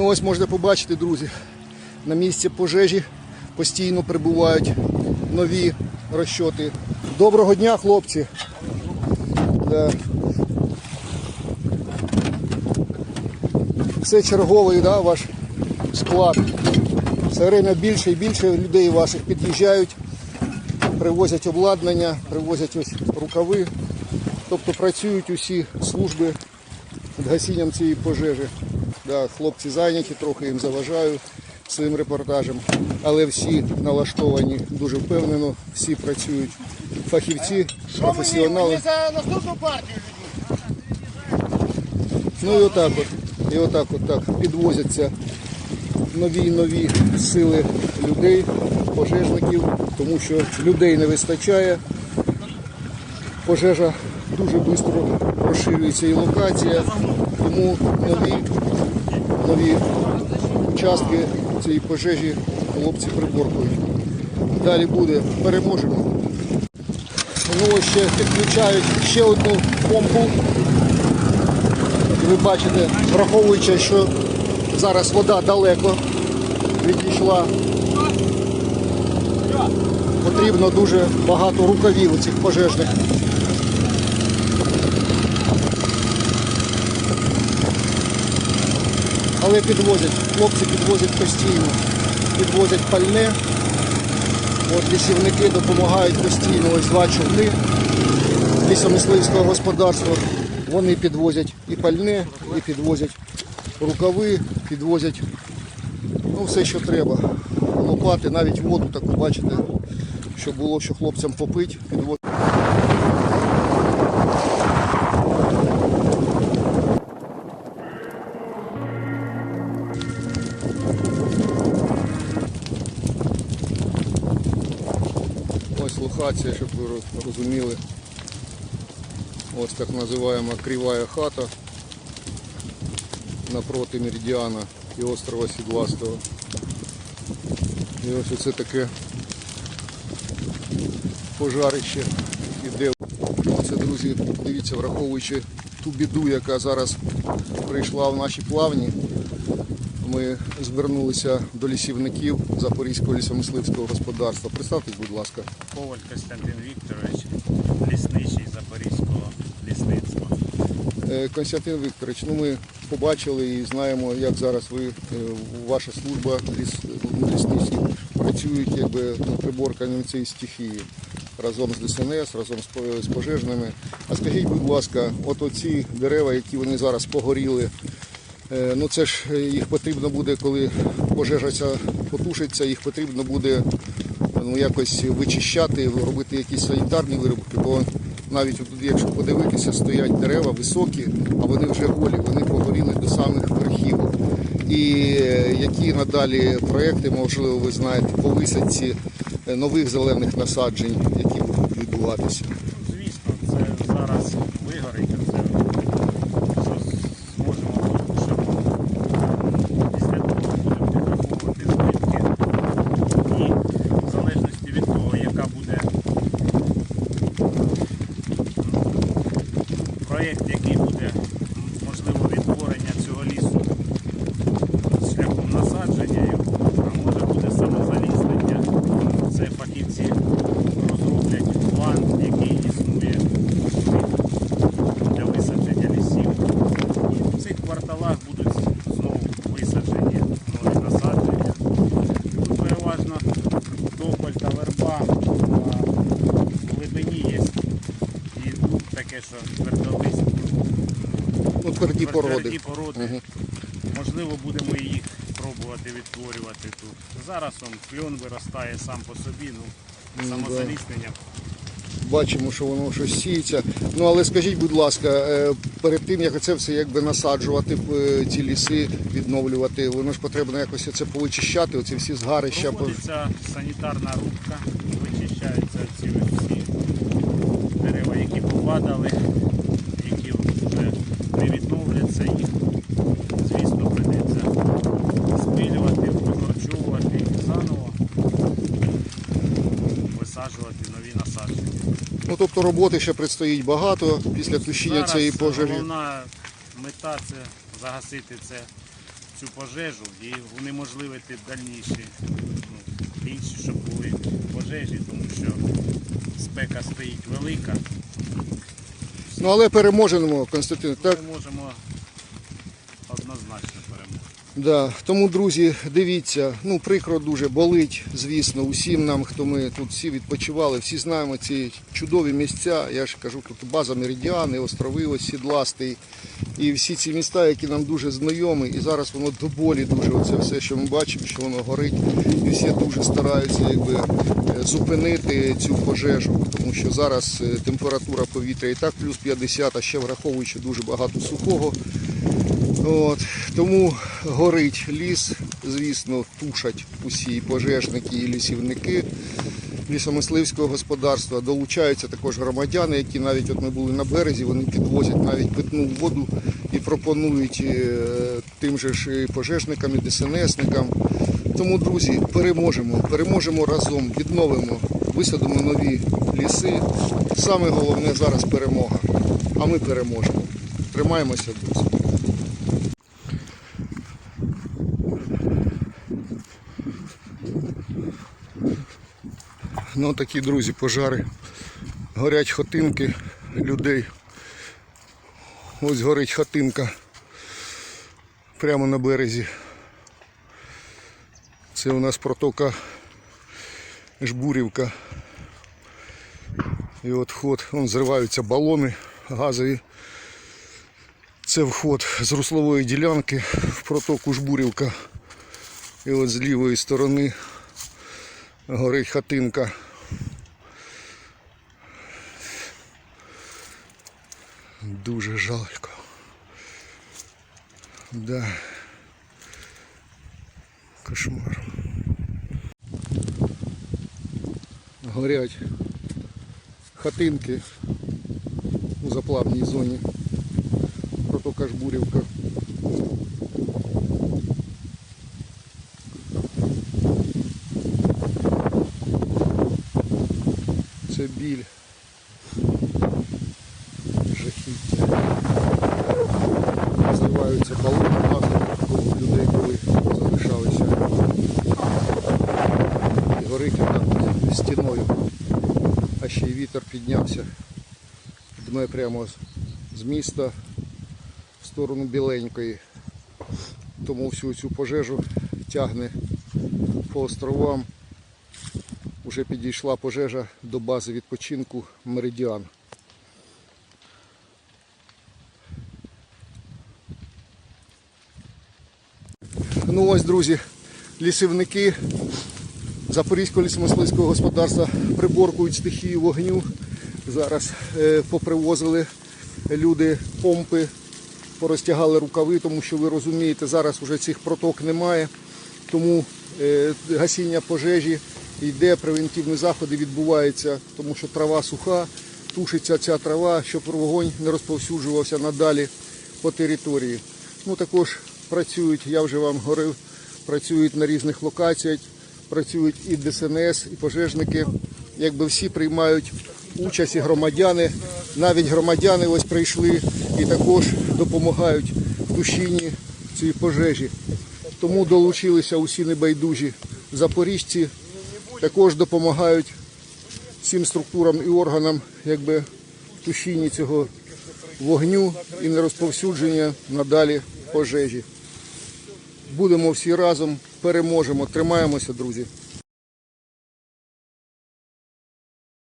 Ну ось можна побачити, друзі, на місці пожежі постійно прибувають нові розчоти. Доброго дня, хлопці. Да. Це черговий да, ваш склад. Все время більше і більше людей ваших під'їжджають, привозять обладнання, привозять ось рукави. Тобто працюють усі служби над гасінням цієї пожежі. Да, хлопці зайняті, трохи їм заважаю своїм репортажем, але всі налаштовані дуже впевнено, всі працюють фахівці, професіонали. за наступну партію. Ну і отак от, і отак от так підвозяться нові нові сили людей, пожежників, тому що людей не вистачає. Пожежа дуже швидко розширюється і локація, тому нові, нові участки цієї пожежі хлопці приборкують. Далі буде переможемо. Ну, ще підключають ще одну помпу. Ви бачите, враховуючи, що зараз вода далеко відійшла, потрібно дуже багато рукавів у цих пожежних. Але підвозять, хлопці підвозять постійно, підвозять пальне. От лісівники допомагають постійно, ось два човни лісомисливського господарства. Вони підвозять і пальне, і підвозять рукави, підвозять ну, все, що треба. Лопати, навіть воду таку, бачите, щоб було, що хлопцям попити, локація, щоб ви розуміли. Ось так називаємо кривая хата напроти Меридіана і острова Сідластого. І ось оце таке пожарище іде. Це, друзі, дивіться, враховуючи ту біду, яка зараз прийшла в наші плавні, ми звернулися до лісівників Запорізького лісомисливського господарства. Представтесь, будь ласка. Коваль Костянтин Вікторович, лісничий Запорізького лісництва. Е, Константин Вікторович, ну ми побачили і знаємо, як зараз ви, е, ваша служба ліс, лісниці працюють якби над приборканням цієї стихії разом з ДСНС, разом з пожежними. А скажіть, будь ласка, от оці дерева, які вони зараз погоріли, ну це ж е, їх потрібно буде, коли пожежа ця потушиться, їх потрібно буде ну, якось вичищати, робити якісь санітарні виробки, бо навіть тут, якщо подивитися, стоять дерева високі, а вони вже голі, вони погоріли до самих верхів. І е, які надалі проекти, можливо, ви знаєте, по висадці е, нових зелених насаджень, які будуть відбуватися. Звісно, це зараз проєкт, який буде Тверді породи. Породи. Можливо, будемо їх пробувати відтворювати тут. Зараз он кльон виростає сам по собі, ну, Ну, самозаліснення. Бачимо, що воно щось сіється. Ну але скажіть, будь ласка, е, перед тим як це все якби насаджувати е, ці ліси, відновлювати, воно ж потрібно якось це повичищати, оці всі згарища. Проводиться санітарна рубка, вичищаються ці всі дерева, які попадали, які вже не відновляться, їх, звісно, прийдеться спилювати, викорчовувати і заново висаджувати нові насадження. Ну тобто роботи ще предстоїть багато після тушіння Зараз цієї пожежі. головна мета це загасити це, цю пожежу і унеможливити дальніші ну, інші, щоб були пожежі, тому що спека стоїть велика. Ну але переможемо, Константин. Так, Ми можемо однозначно перемогти. Да, тому, друзі, дивіться, ну прикро дуже болить, звісно, усім нам, хто ми тут всі відпочивали, всі знаємо ці чудові місця. Я ж кажу, тут база Меридіани, острови, ось Сідластий. І всі ці міста, які нам дуже знайомі, і зараз воно до болі дуже оце все, що ми бачимо, що воно горить. І всі дуже стараються якби, е, зупинити цю пожежу, тому що зараз е, температура повітря і так плюс 50, а ще враховуючи дуже багато сухого. От, тому горить ліс, звісно, тушать усі пожежники і лісівники лісомисливського господарства. Долучаються також громадяни, які навіть от ми були на березі, вони підвозять навіть питну воду і пропонують е, тим же ж пожежникам і ДСНСникам. Тому, друзі, переможемо, переможемо разом, відновимо, висадимо нові ліси. Саме головне зараз перемога. А ми переможемо. Тримаємося, друзі. Ну такі друзі, пожари. Горять хатинки людей. Ось горить хатинка прямо на березі. Це у нас протока Жбурівка. І от вход, вон зриваються балони газові. Це вход з руслової ділянки в протоку Жбурівка. І от з лівої сторони горить хатинка. Дуже жалко. Да. Кошмар. Горять хатинки у заплавній зоні. Протока Жбурівка. Це біль. Вітер піднявся. Дме прямо з- міста в сторону біленької. Тому всю цю пожежу тягне по островам. Уже підійшла пожежа до бази відпочинку Меридіан. Ну ось, друзі, лісівники Запорізького лісомисливського господарства приборкують стихію вогню. Зараз е, попривозили люди помпи, порозтягали рукави, тому що ви розумієте, зараз вже цих проток немає. Тому е, гасіння пожежі йде, превентивні заходи відбуваються, тому що трава суха, тушиться ця трава, щоб вогонь не розповсюджувався надалі по території. Ну також працюють, я вже вам говорив, працюють на різних локаціях, працюють і ДСНС, і пожежники. Якби всі приймають участь і громадяни, навіть громадяни ось прийшли і також допомагають в тушінні цієї пожежі. Тому долучилися усі небайдужі запоріжці, також допомагають всім структурам і органам якби, в тушінні цього вогню і нерозповсюдження надалі пожежі. Будемо всі разом, переможемо, тримаємося, друзі.